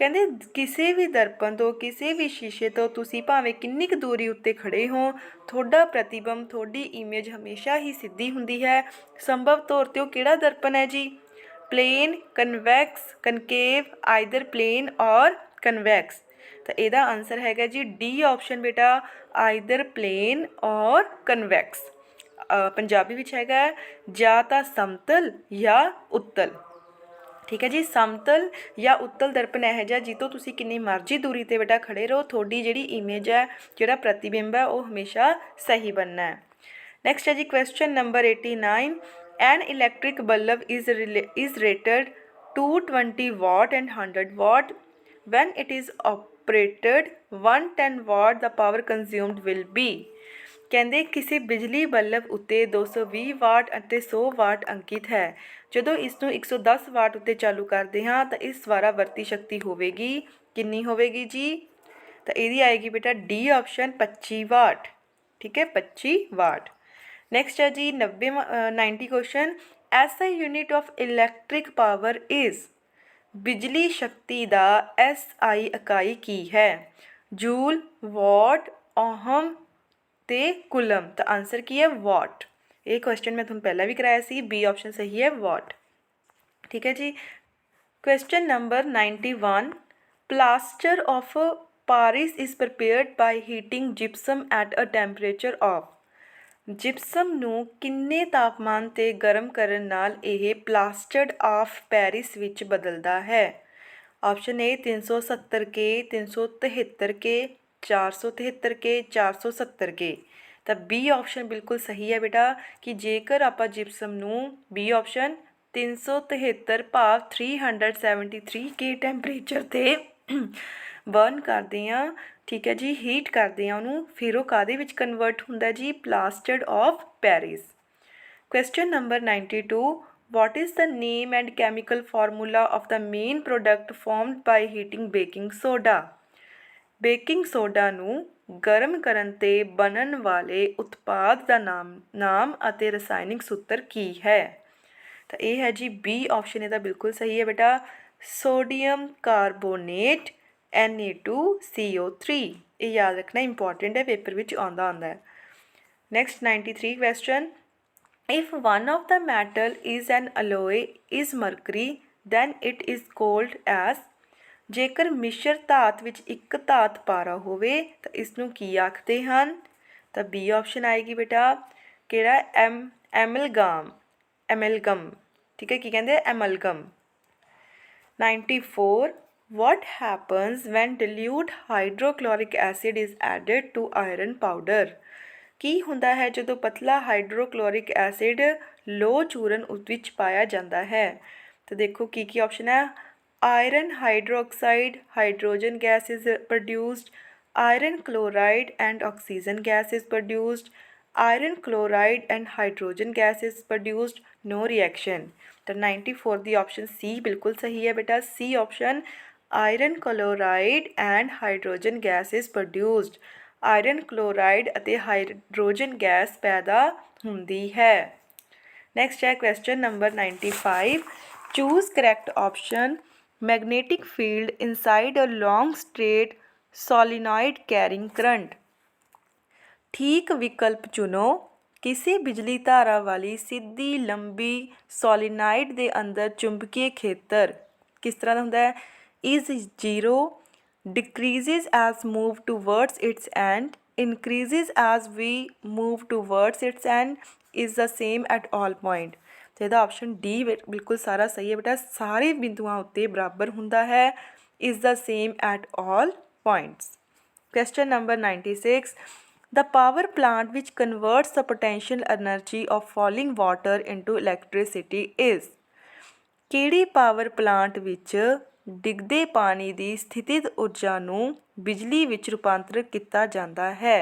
ਕਹਿੰਦੇ ਕਿਸੇ ਵੀ ਦਰਪਣ ਤੋਂ, ਕਿਸੇ ਵੀ ਸ਼ੀਸ਼ੇ ਤੋਂ ਤੁਸੀਂ ਭਾਵੇਂ ਕਿੰਨੀ ਕੁ ਦੂਰੀ ਉੱਤੇ ਖੜੇ ਹੋ, ਤੁਹਾਡਾ ਪ੍ਰਤੀਬਿੰਬ, ਤੁਹਾਡੀ ਇਮੇਜ ਹਮੇਸ਼ਾ ਹੀ ਸਿੱਧੀ ਹੁੰਦੀ ਹੈ। ਸੰਭਵ ਤੌਰ ਤੇ ਉਹ ਕਿਹੜਾ ਦਰਪਣ ਹੈ ਜੀ? Plane convex concave either plane or convex ਤਾਂ ਇਹਦਾ ਆਨਸਰ ਹੈਗਾ ਜੀ ਡੀ ਆਪਸ਼ਨ ਬੇਟਾ either plane or convex Punjabi ਵਿੱਚ ਹੈਗਾ ਜਾਂ ਤਾਂ ਸਮਤਲ ਜਾਂ ਉੱਤਲ। ਠੀਕ ਹੈ ਜੀ, ਸਮਤਲ ਜਾਂ ਉੱਤਲ ਦਰਪਣ ਇਹ ਜਿਹਾ ਜਿੱਤੋਂ ਤੁਸੀਂ ਕਿੰਨੀ ਮਰਜ਼ੀ ਦੂਰੀ ਤੇ ਬੇਟਾ ਖੜੇ ਰਹੋ, ਤੁਹਾਡੀ ਜਿਹੜੀ ਇਮੇਜ ਹੈ, ਜਿਹੜਾ ਪ੍ਰਤੀਬਿੰਬ ਹੈ, ਉਹ ਹਮੇਸ਼ਾ ਸਹੀ ਬਣਨਾ ਹੈ। ਨੈਕਸਟ ਹੈ ਜੀ question number 89 an electric bulb is is rated 220 watt and 100 watt. When it is operated 110 watt the power consumed will be. ਕਹਿੰਦੇ ਕਿਸੇ ਬਿਜਲੀ ਬਲਬ ਉੱਤੇ 220 ਵਾਟ ਅਤੇ 100 ਵਾਟ ਅੰਕਿਤ ਹੈ। ਜਦੋਂ ਇਸ ਨੂੰ 110 ਵਾਟ ਉੱਤੇ ਚਾਲੂ ਕਰਦੇ ਹਾਂ ਤਾਂ ਇਸ ਦੁਆਰਾ ਵਰਤੀ ਸ਼ਕਤੀ ਹੋਵੇਗੀ। ਕਿੰਨੀ ਹੋਵੇਗੀ ਜੀ? ਤਾਂ ਇਹਦੀ ਆਏਗੀ ਬੇਟਾ ਡੀ ਆਪਸ਼ਨ 25 ਵਾਟ। ਠੀਕ ਹੈ 25 ਵਾਟ। ਨੈਕਸਟ ਹੈ ਜੀ 90 ਮ- ਅ, 90 question SI unit of electric power is ਬਿਜਲੀ ਸ਼ਕਤੀ ਦਾ ਐਸਆਈ ਇਕਾਈ ਕੀ ਹੈ? ਜੂਲ ਵਾਟ ਓਹਮ ਤੇ ਕੁਲਮ। ਤਾਂ ਆਨਸਰ ਕੀ ਹੈ? ਵਾਟ ਇਹ ਕੁਐਸਚਨ ਮੈਂ ਤੁਹਾਨੂੰ ਪਹਿਲਾਂ ਵੀ ਕਰਾਇਆ ਸੀ। ਬੀ ਆਪਸ਼ਨ ਸਹੀ ਹੈ। ਵਾਟ ਠੀਕ ਹੈ ਜੀ। Question number 91 plaster of paris is prepared by heating gypsum at a temperature of gypsum ਨੂੰ ਕਿੰਨੇ ਤਾਪਮਾਨ ਤੇ ਗਰਮ ਕਰਨ ਨਾਲ ਇਹ ਪਲਾਸਟਰਡ ਆਫ ਪੈਰਿਸ ਵਿੱਚ ਬਦਲਦਾ ਹੈ? Option A 370 K 373 K 473 K 470 K. ਤਾਂ ਬੀ ਆਪਸ਼ਨ ਬਿਲਕੁਲ ਸਹੀ ਹੈ ਬੇਟਾ ਕਿ ਜੇਕਰ ਆਪਾਂ ਜਿਪਸਮ ਨੂੰ ਬੀ ਆਪਸ਼ਨ 373 ਭਾਵ 373 ਕੇ ਟੈਂਪਰੇਚਰ ਤੇ ਬਰਨ ਕਰਦੇ ਹਾਂ, ਠੀਕ ਹੈ ਜੀ ਹੀਟ ਕਰਦੇ ਆ ਉਹਨੂੰ, ਫਿਰ ਉਹ ਕਾਦੇ ਵਿੱਚ ਕਨਵਰਟ ਹੁੰਦਾ ਜੀ? Plaster of Paris Question number 92 What is the name and chemical formula of the main product formed by heating baking soda? Baking soda ਨੂੰ ਗਰਮ ਕਰਨ ਤੇ ਬਣਨ ਵਾਲੇ ਉਤਪਾਦ ਦਾ ਨਾਮ ਨਾਮ ਅਤੇ ਰਸਾਇਣਿਕ ਸੂਤਰ ਕੀ ਹੈ ਤਾਂ ਇਹ ਹੈ ਜੀ ਬੀ ਆਪਸ਼ਨ ਇਹਦਾ ਬਿਲਕੁਲ ਸਹੀ ਹੈ ਬੇਟਾ ਸੋਡੀਅਮ ਕਾਰਬੋਨੇਟ Na2CO3 ਇਹ ਯਾਦ ਰੱਖਣਾ ਇੰਪੋਰਟੈਂਟ ਹੈ ਪੇਪਰ ਵਿੱਚ ਆਉਂਦਾ ਆਉਂਦਾ ਹੈ Next 93 question. If one of the metal is an alloy is mercury, then it is called as ਜੇਕਰ ਮਿਸ਼ਰ ਧਾਤ ਵਿੱਚ ਇੱਕ ਧਾਤ ਪਾਰਾ ਹੋਵੇ, ਤਾਂ ਇਸ ਨੂੰ ਕੀ ਆਖਦੇ ਹਨ? ਤਾਂ ਬੀ ਆਪਸ਼ਨ ਆਏਗੀ ਬੇਟਾ, ਕਿਹੜਾ? ਐਮ, ਐਮਲਗਮ ਐਮਲਗਮ, ਠੀਕ ਹੈ, ਕੀ ਕਹਿੰਦੇ amalgam. 94 what happens when dilute hydrochloric acid is added to iron powder? ਕੀ ਹੁੰਦਾ ਹੈ ਜਦੋਂ ਪਤਲਾ ਹਾਈਡਰੋਕਲੋਰਿਕ ਐਸਿਡ ਲੋ ਚੂਰਨ ਉਸ ਵਿੱਚ ਪਾਇਆ ਜਾਂਦਾ ਹੈ? ਤਾਂ ਦੇਖੋ ਕੀ ਕੀ ਆਪਸ਼ਨ ਹੈ। Iron hydroxide hydrogen gas is produced iron chloride and oxygen gas is produced iron chloride and hydrogen gas is produced no reaction ਤਾਂ 94 ਦੀ ਆਪਸ਼ਨ ਸੀ ਬਿਲਕੁਲ ਸਹੀ ਹੈ ਬੇਟਾ C option iron chloride and hydrogen gas is produced iron chloride ਅਤੇ hydrogen gas ਪੈਦਾ ਹੁੰਦੀ ਹੈ next ਹੈ question number 95 choose correct option magnetic field inside a long straight solenoid carrying current ਠੀਕ ਵਿਕਲਪ ਚੁਣੋ ਕਿਸੇ ਬਿਜਲੀ ਧਾਰਾ ਵਾਲੀ ਸਿੱਧੀ ਲੰਬੀ ਸੋਲਿਨਾਈਡ ਦੇ ਅੰਦਰ ਚੁੰਬਕੀ ਖੇਤਰ ਕਿਸ ਤਰ੍ਹਾਂ ਦਾ ਹੁੰਦਾ ਹੈ is 0 decreases as move towards its end, increases as we move towards its end is the same at all point ਤੇ ਇਹਦਾ ਆਪਸ਼ਨ ਡੀ ਬਿਲਕੁਲ ਸਾਰਾ ਸਹੀ ਹੈ ਬੇਟਾ ਸਾਰੇ ਬਿੰਦੂਆਂ ਉੱਤੇ ਬਰਾਬਰ ਹੁੰਦਾ ਹੈ is the same at all points question number 96 the power plant which converts the potential energy of falling water into electricity is ਕਿਹੜੀ ਪਾਵਰ ਪਲਾਂਟ ਵਿੱਚ ਡਿੱਗਦੇ ਪਾਣੀ ਦੀ ਸਥਿਤਿਤ ਊਰਜਾ ਨੂੰ ਬਿਜਲੀ ਵਿੱਚ ਰੂਪਾਂਤਰਿਤ ਕੀਤਾ ਜਾਂਦਾ ਹੈ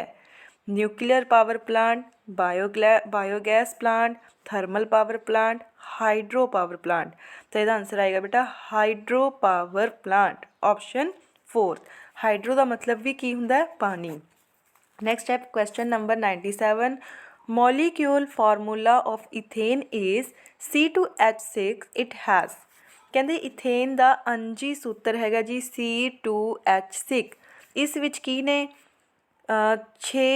nuclear power plant ਬਾਇਓਗਲੈ biogas plant thermal power plant hydro power plant ਤਾਂ ਇਹਦਾ ਆਨਸਰ ਆਏਗਾ ਬੇਟਾ hydro power plant option 4 hydro ਦਾ ਮਤਲਬ ਵੀ ਕੀ ਹੁੰਦਾ ਹੈ ਪਾਣੀ Next step, question number 97. Molecule formula of ethane is C2H6. It has ਕਹਿੰਦੇ ਇਥੇਨ ਦਾ ਅੰਜੀ ਸੂਤਰ ਹੈਗਾ ਜੀ C2H6. ਇਸ ਵਿੱਚ ਕੀ ਨੇ 6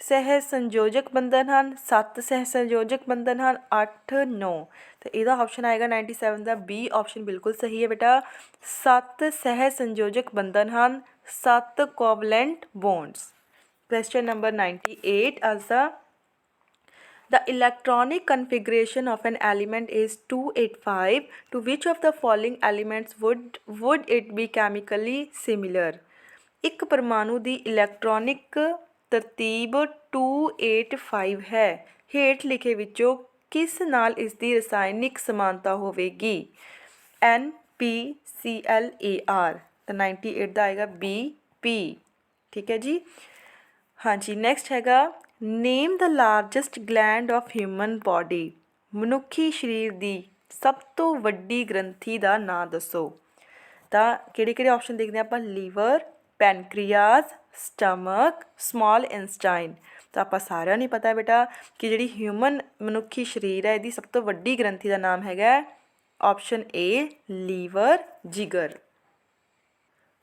ਸਹਿ ਸੰਯੋਜਕ ਬੰਧਨ ਹਨ 7 ਸਹਿ ਸੰਯੋਜਕ ਬੰਧਨ ਹਨ 8 9 ਤੇ ਇਹਦਾ ਆਪਸ਼ਨ ਆਏਗਾ 97 ਦਾ B ਆਪਸ਼ਨ ਬਿਲਕੁਲ ਸਹੀ ਹੈ ਬੇਟਾ 7 ਸਹਿ ਸੰਯੋਜਕ ਬੰਧਨ ਹਨ 7 covalent bonds Question number 98 as the the electronic configuration of an element is 285 to which of the following elements would would it be chemically similar ਇੱਕ ਪਰਮਾਣੂ ਦੀ ਇਲੈਕਟ੍ਰੋਨਿਕ ਤਰਤੀਬ 285 ਹੈ। ਹੇਠ ਲਿਖੇ ਵਿੱਚੋਂ ਕਿਸ ਨਾਲ ਇਸ ਦੀ ਰਸਾਇਣਿਕ ਸਮਾਨਤਾ ਹੋਵੇਗੀ? N, P, C, L, A, R ਤਾਂ 98 ਦਾ ਆਏਗਾ B, P ਠੀਕ ਹੈ ਜੀ? ਹਾਂਜੀ ਨੈਕਸਟ ਹੈਗਾ name the largest gland of human body ਮਨੁੱਖੀ ਸਰੀਰ ਦੀ ਸਭ ਤੋਂ ਵੱਡੀ ਗ੍ਰੰਥੀ ਦਾ ਨਾਂ ਦੱਸੋ। ਤਾਂ ਕਿਹੜੇ ਕਿਹੜੇ ਆਪਸ਼ਨ ਦੇਖਦੇ ਹਾਂ ਆਪਾਂ? Liver pancreas stomach small intestine ਤਾਂ ਆਪਾਂ ਸਾਰਿਆਂ ਨੂੰ ਪਤਾ ਬੇਟਾ ਕਿ ਜਿਹੜੀ ਹਿਊਮਨ ਮਨੁੱਖੀ ਸਰੀਰ ਹੈ, ਇਹਦੀ ਸਭ ਤੋਂ ਵੱਡੀ ਗ੍ਰੰਥੀ ਦਾ ਨਾਮ ਹੈਗਾ ਆਪਸ਼ਨ ਏ ਲੀਵਰ ਜਿਗਰ।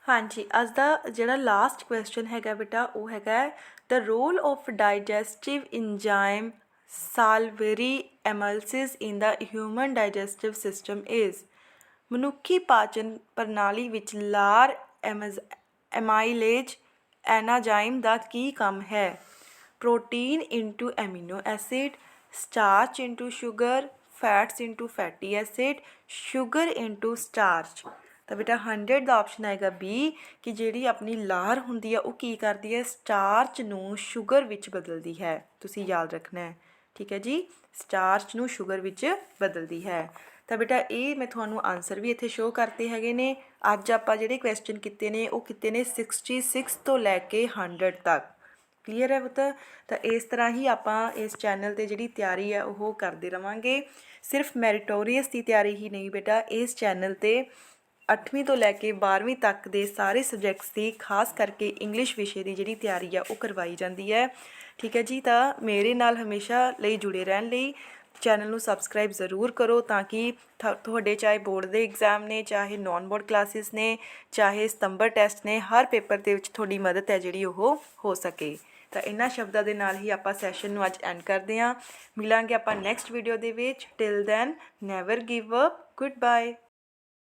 ਹਾਂਜੀ, ਅੱਜ ਦਾ ਜਿਹੜਾ ਲਾਸਟ ਕੁਐਸਚਨ ਹੈਗਾ ਬੇਟਾ, ਉਹ ਹੈਗਾ the role of digestive enzyme salivary amylase in the human digestive system is ਮਨੁੱਖੀ ਪਾਚਨ ਪ੍ਰਣਾਲੀ ਵਿੱਚ ਲਾਰ ਐਮਜ਼ ਐਮਾਈਲੇਜ ਐਨਾਜ਼ਾਈਮ ਦਾ ਕੀ ਕੰਮ ਹੈ? Protein into amino acid starch into sugar fats into fatty acid sugar into starch ਤਾਂ ਬੇਟਾ 100 ਦਾ ਆਪਸ਼ਨ ਆਏਗਾ ਬੀ ਕਿ ਜਿਹੜੀ ਆਪਣੀ ਲਾਰ ਹੁੰਦੀ ਆ, ਉਹ ਕੀ ਕਰਦੀ ਹੈ? ਸਟਾਰਚ ਨੂੰ ਸ਼ੂਗਰ ਵਿੱਚ ਬਦਲਦੀ ਹੈ। ਤੁਸੀਂ ਯਾਦ ਰੱਖਣਾ ਹੈ। ਠੀਕ ਹੈ ਜੀ? ਸਟਾਰਚ ਨੂੰ ਸ਼ੂਗਰ ਵਿੱਚ ਬਦਲਦੀ ਹੈ। ਤਾਂ ਬੇਟਾ ਇਹ ਮੈਂ ਤੁਹਾਨੂੰ ਆਨਸਰ ਵੀ ਇੱਥੇ ਸ਼ੋਅ ਕਰਤੇ ਹੈਗੇ ਨੇ। ਅੱਜ ਆਪਾਂ ਜਿਹੜੇ ਕੁਐਸਚਨ ਕੀਤੇ ਨੇ, ਉਹ ਕੀਤੇ ਨੇ 66 ਤੋਂ ਲੈ ਕੇ 100 ਤੱਕ। ਕਲੀਅਰ ਹੈ ਪੁੱਤ? ਤਾਂ ਇਸ ਤਰ੍ਹਾਂ ਹੀ ਆਪਾਂ ਇਸ ਚੈਨਲ ਤੇ ਜਿਹੜੀ ਤਿਆਰੀ ਹੈ, ਉਹ ਕਰਦੇ ਰਵਾਂਗੇ। ਸਿਰਫ ਮੈਰੀਟੋਰੀਅਸ ਦੀ ਤਿਆਰੀ ਹੀ ਨਹੀਂ ਬੇਟਾ, ਇਸ ਚੈਨਲ ਤੇ 8ਵੀਂ ਤੋਂ ਲੈ ਕੇ 12ਵੀਂ ਤੱਕ ਦੇ ਸਾਰੇ ਸਬਜੈਕਟਸ ਦੀ, ਖਾਸ ਕਰਕੇ ਇੰਗਲਿਸ਼ ਵਿਸ਼ੇ ਦੀ ਜਿਹੜੀ ਤਿਆਰੀ ਆ, ਉਹ ਕਰਵਾਈ ਜਾਂਦੀ ਹੈ। ਠੀਕ ਹੈ ਜੀ, ਤਾਂ ਮੇਰੇ ਨਾਲ ਹਮੇਸ਼ਾ ਲਈ ਜੁੜੇ ਰਹਿਣ ਲਈ। ਚੈਨਲ ਨੂੰ ਸਬਸਕ੍ਰਾਈਬ ਜ਼ਰੂਰ ਕਰੋ ਤਾਂ ਕਿ ਥ- ਤੁਹਾਡੇ ਚਾਹੇ ਬੋਰਡ ਦੇ ਐਗਜ਼ਾਮ ਨੇ, ਚਾਹੇ ਨਾਨ ਬੋਰਡ ਕਲਾਸਿਸ ਨੇ, ਚਾਹੇ ਸਤੰਬਰ ਟੈਸਟ ਨੇ, ਹਰ ਪੇਪਰ ਦੇ ਵਿੱਚ ਤੁਹਾਡੀ ਮਦਦ ਹੈ ਜਿਹੜੀ ਉਹ ਹੋ ਸਕੇ। ਤਾਂ ਇਹਨਾਂ ਸ਼ਬਦਾਂ ਦੇ ਨਾਲ ਹੀ ਆਪਾਂ ਸੈਸ਼ਨ ਨੂੰ ਅੱਜ ਐਂਡ ਕਰਦੇ ਹਾਂ। ਮਿਲਾਂਗੇ ਆਪਾਂ ਨੈਕਸਟ ਵੀਡੀਓ ਦੇ ਵਿੱਚ। Till then never give up good bye